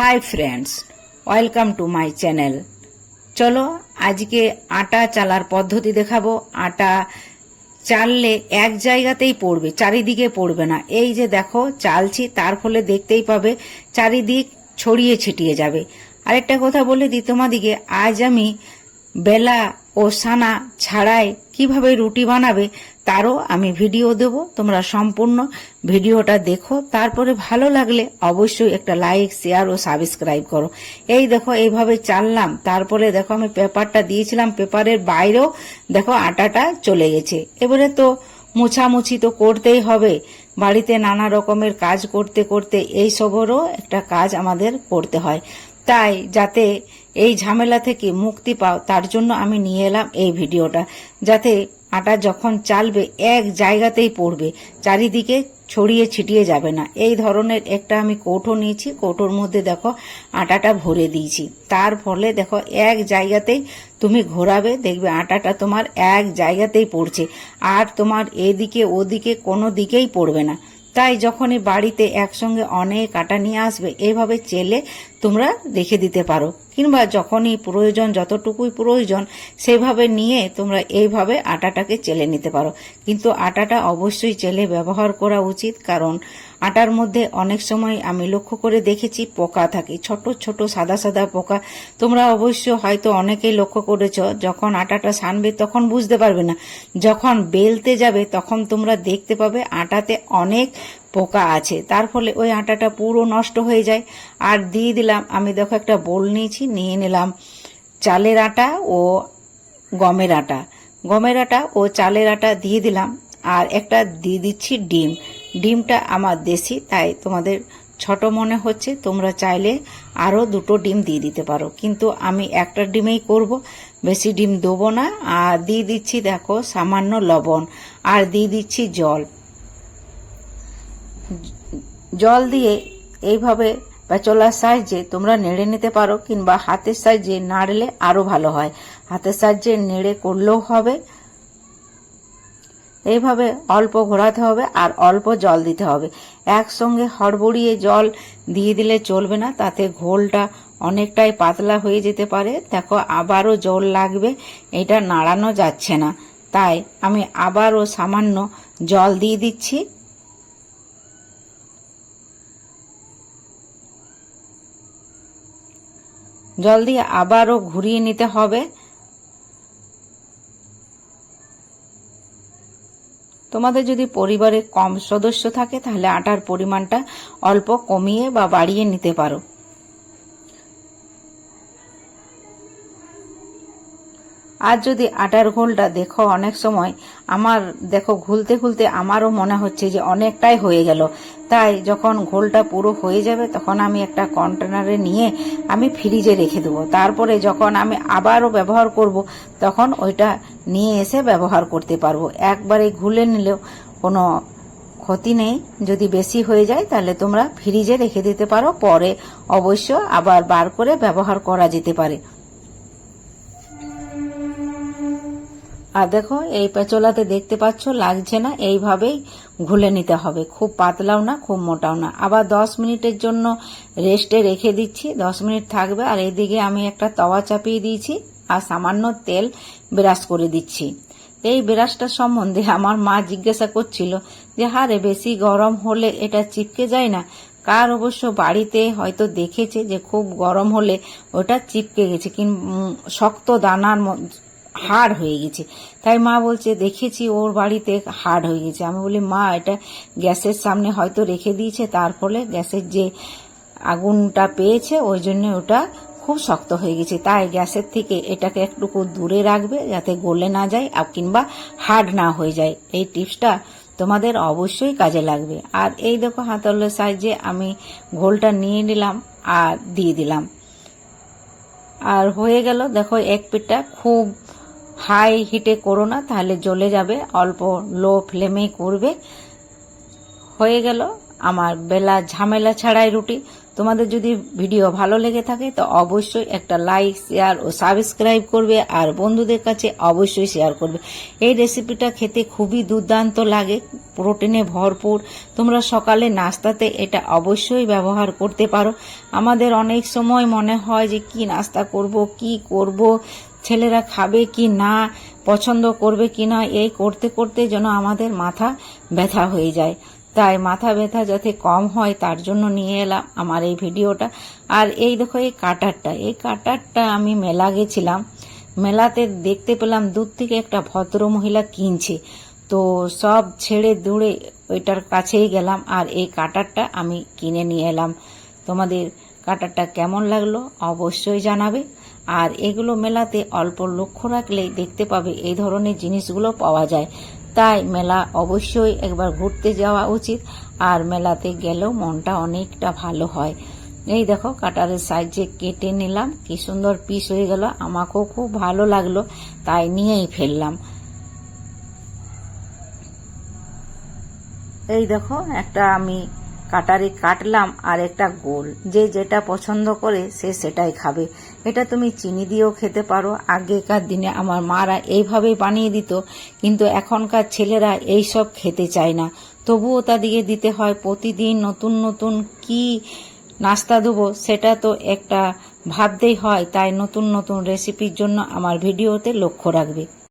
Hi friends welcome to my channel চলো আজকে আটা চালার পদ্ধতি দেখাবো। আটা চাললে এক জায়গাতেই পড়বে, চারিদিকে পড়বে না। এই যে দেখো, চালছি, তার ফলে দেখতেই পাবে, চারিদিক ছড়িয়ে ছিটিয়ে যাবে। আরেকটা কথা বলে দিই তোমাদিকে, আজ আমি বেলা ও সানা ছাড়াই কীভাবে রুটি বানাবে তারও আমি ভিডিও দেব। তোমরা সম্পূর্ণ ভিডিওটা দেখো। তারপরে ভালো লাগলে অবশ্যই একটা লাইক, শেয়ার ও সাবস্ক্রাইব করো। এই দেখো, এইভাবে চাললাম। তারপরে দেখো, আমি পেপারটা দিয়েছিলাম। পেপারের বাইরেও দেখো, আটাটা চলে গেছে। এবারে তো মুছামুছি তো করতেই হবে। বাড়িতে নানা রকমের কাজ করতে করতে এই সবেরও একটা কাজ আমাদের করতে হয়। তাই যাতে এই ঝামেলা থেকে মুক্তি পাও, তার জন্য আমি নিয়ে এলাম এই ভিডিওটা, যাতে আটা যখন চালবে এক জায়গাতেই পড়বে, চারিদিকে ছড়িয়ে ছিটিয়ে যাবে না। এই ধরনের একটা আমি কৌটো নিয়েছি, কৌটোর মধ্যে দেখো আটাটা ভরে দিয়েছি। তার ফলে দেখো এক জায়গাতেই তুমি ঘোরাবে, দেখবে আটাটা তোমার এক জায়গাতেই পড়ছে, আর তোমার এদিকে ওদিকে কোনো দিকেই পড়বে না। তাই যখনই বাড়িতে একসঙ্গে অনেক আটা নিয়ে আসবে, এভাবে চেলে তোমরা রেখে দিতে পারো। কিংবা যখনই প্রয়োজন, যতটুকুই প্রয়োজন, সেভাবে নিয়ে তোমরা এইভাবে আটাটাকে চেলে নিতে পারো। কিন্তু আটাটা অবশ্যই চেলে ব্যবহার করা উচিত, কারণ আটার মধ্যে অনেক সময় আমি লক্ষ্য করে দেখেছি পোকা থাকে, ছোট ছোট, সাদা সাদা পোকা। তোমরা অবশ্য হয়তো অনেকেই লক্ষ্য করেছ, যখন আটাটা সানবে তখন বুঝতে পারবে না। যখন বেলতে যাবে তখন তোমরা দেখতে পাবে আটাতে অনেক পোকা আছে। তার ফলে ওই আটাটা পুরো নষ্ট হয়ে যায়। আর দিয়ে দিলাম, আমি দেখো একটা বোল নিয়েছি, নিয়ে নিলাম চালের আটা ও গমের আটা। গমের আটা ও চালের আটা দিয়ে দিলাম, আর একটা দিয়ে দিচ্ছি ডিম। ডিমটা আমার দেশি, তাই তোমাদের ছোট মনে হচ্ছে, তোমরা চাইলে আরও দুটো ডিম দিয়ে দিতে পারো। কিন্তু আমি একটা ডিমেই করব, বেশি ডিম দেবো না। আর দিয়ে দিচ্ছি দেখো সামান্য লবণ, আর দিয়ে দিচ্ছি জল। জল দিয়ে এইভাবে পেঁচলার সাহায্যে তোমরা নেড়ে নিতে পারো, কিংবা হাতের সাহায্যে নাড়লে আরও ভালো হয়। হাতের সাহায্যে নেড়ে করলেও হবে। এইভাবে অল্প ঘোরাতে হবে আর অল্প জল দিতে হবে। একসঙ্গে হড়বড়িয়ে জল দিয়ে দিলে চলবে না, তাতে ঘোলটা অনেকটাই পাতলা হয়ে যেতে পারে। দেখো, আবারও জল লাগবে, এটা নাড়ানো যাচ্ছে না। তাই আমি আবারও সামান্য জল দিয়ে দিচ্ছি। জল দিয়ে আবারও ঘুরিয়ে নিতে হবে। তোমাদের যদি পরিবারে কম সদস্য থাকে, তাহলে আটার পরিমাণটা অল্প কমিয়ে বা বাড়িয়ে নিতে পারো। আর যদি আটার ঘোলটা দেখো অনেক সময় আমার, দেখো ঘুলতে ঘুলতে আমারও মনে হচ্ছে যে অনেকটাই হয়ে গেল। তাই যখন ঘোলটা পুরো হয়ে যাবে তখন আমি একটা কন্টেনারে নিয়ে আমি ফ্রিজে রেখে দেবো। তারপরে যখন আমি আবারও ব্যবহার করব তখন ওইটা নিয়ে এসে ব্যবহার করতে পারব। একবারে ঘুলে নিলেও কোনো ক্ষতি নেই। যদি বেশি হয়ে যায় তাহলে তোমরা ফ্রিজে রেখে দিতে পারো। পরে অবশ্য আবার বার করে ব্যবহার করা যেতে পারে। আর দেখো, এই পেঁচলাতে দেখতে পাচ্ছ, লাগছে না, এইভাবেই ঘুলে নিতে হবে। খুব পাতলাও না, খুব মোটাও না। আবার দশ মিনিটের জন্য রেস্টে রেখে দিচ্ছি। দশ মিনিট থাকবে, আর এইদিকে আমি একটা তওয়া চাপিয়ে দিয়েছি, আর সামান্য তেল ব্রাশ করে দিচ্ছি। এই ব্রাশটা সম্বন্ধে আমার মা জিজ্ঞাসা করছিল যে, হারে, বেশি গরম হলে এটা চিপকে যায় না? কার অবশ্য বাড়িতে হয়তো দেখেছে যে, খুব গরম হলে ওটা চিপকে গেছে কিংবা শক্ত দানার হাড় হয়ে গেছে। তাই মা বলছে, দেখেছি ওর বাড়িতে হাড় হয়ে গেছে। আমি বলি, মা, এটা গ্যাসের সামনে হয়তো রেখে দিয়েছে, তার ফলে গ্যাসের যে আগুনটা পেয়েছে, ওই জন্য ওটা খুব শক্ত হয়ে গেছে। তাই গ্যাসের থেকে এটাকে একটুকু দূরে রাখবে, যাতে গলে না যায় আর কিংবা হার্ড না হয়ে যায়। এই টিপসটা তোমাদের অবশ্যই কাজে লাগবে। আর এই দেখো হাতলের সাহায্যে আমি ঘোলটা নিয়ে নিলাম আর দিয়ে দিলাম। আর হয়ে গেল, দেখো এক পিঠটা খুব হাই হিটে করো না, তাহলে জ্বলে যাবে। অল্প লো ফ্লেমেই করবে। হয়ে গেল আমার বেলা ঝামেলা ছাড়াই রুটি। তোমাদের যদি ভিডিও ভালো লেগে থাকে, তো অবশ্যই একটা লাইক শেয়ার ও সাবস্ক্রাইব করবে আর বন্ধুদের কাছে অবশ্যই শেয়ার করবে। এই রেসিপিটা খেতে খুবই দুর্দান্ত লাগে প্রোটিনে ভরপুর। তোমরা সকালে নাস্তাতে এটা অবশ্যই ব্যবহার করতে পারো। আমাদের অনেক সময় মনে হয় যে, কি নাস্তা করব, কি করব, ছেলেরা খাবে কি না, পছন্দ করবে কি না, এই করতে করতে যেন আমাদের মাথা ব্যথা হয়ে যায়। তাই মাথা ব্যথা যাতে কম হয় তার জন্য নিয়ে এলাম আমার এই ভিডিওটা। আর এই দেখো, এই কাটারটা এই কাটারটা আমি মেলা গেছিলাম। মেলাতে দেখতে পেলাম দূর থেকে একটা ভদ্র মহিলা কিনছে। তো সব ছেড়ে দূরে ওইটার কাছেই গেলাম আর এই কাটারটা আমি কিনে নিয়ে এলাম। তোমাদের কাটারটা কেমন লাগল অবশ্যই জানাবে। আর এগুলো মেলাতে অল্প লক্ষ্য রাখলেই দেখতে পাবে এই ধরনের জিনিসগুলো পাওয়া যায়। তাই মেলা অবশ্যই একবার ঘুরতে যাওয়া উচিত, আর মেলাতে গেলেও মনটা অনেকটা ভালো হয়। এই দেখো, কাটারের সাইজে কেটে নিলাম, কি সুন্দর পিস হয়ে গেল, আমাকেও খুব ভালো লাগল, তাই নিয়েই ফেললাম। এই দেখো, একটা আমি কাটারে কাটলাম, আর একটা গোল, যে যেটা পছন্দ করে সে সেটাই খাবে। এটা তুমি চিনি দিয়েও খেতে পারো। আগেকার দিনে আমার মারা এইভাবেই বানিয়ে দিত, কিন্তু এখনকার ছেলেরা এই সব খেতে চায় না। তবুও তাদেরকে দিতে হয়, প্রতিদিন নতুন নতুন কি নাস্তা দেবো সেটা তো একটা ভাবতেই হয়, তাই নতুন নতুন রেসিপির জন্য আমার ভিডিওতে লক্ষ্য রাখবে।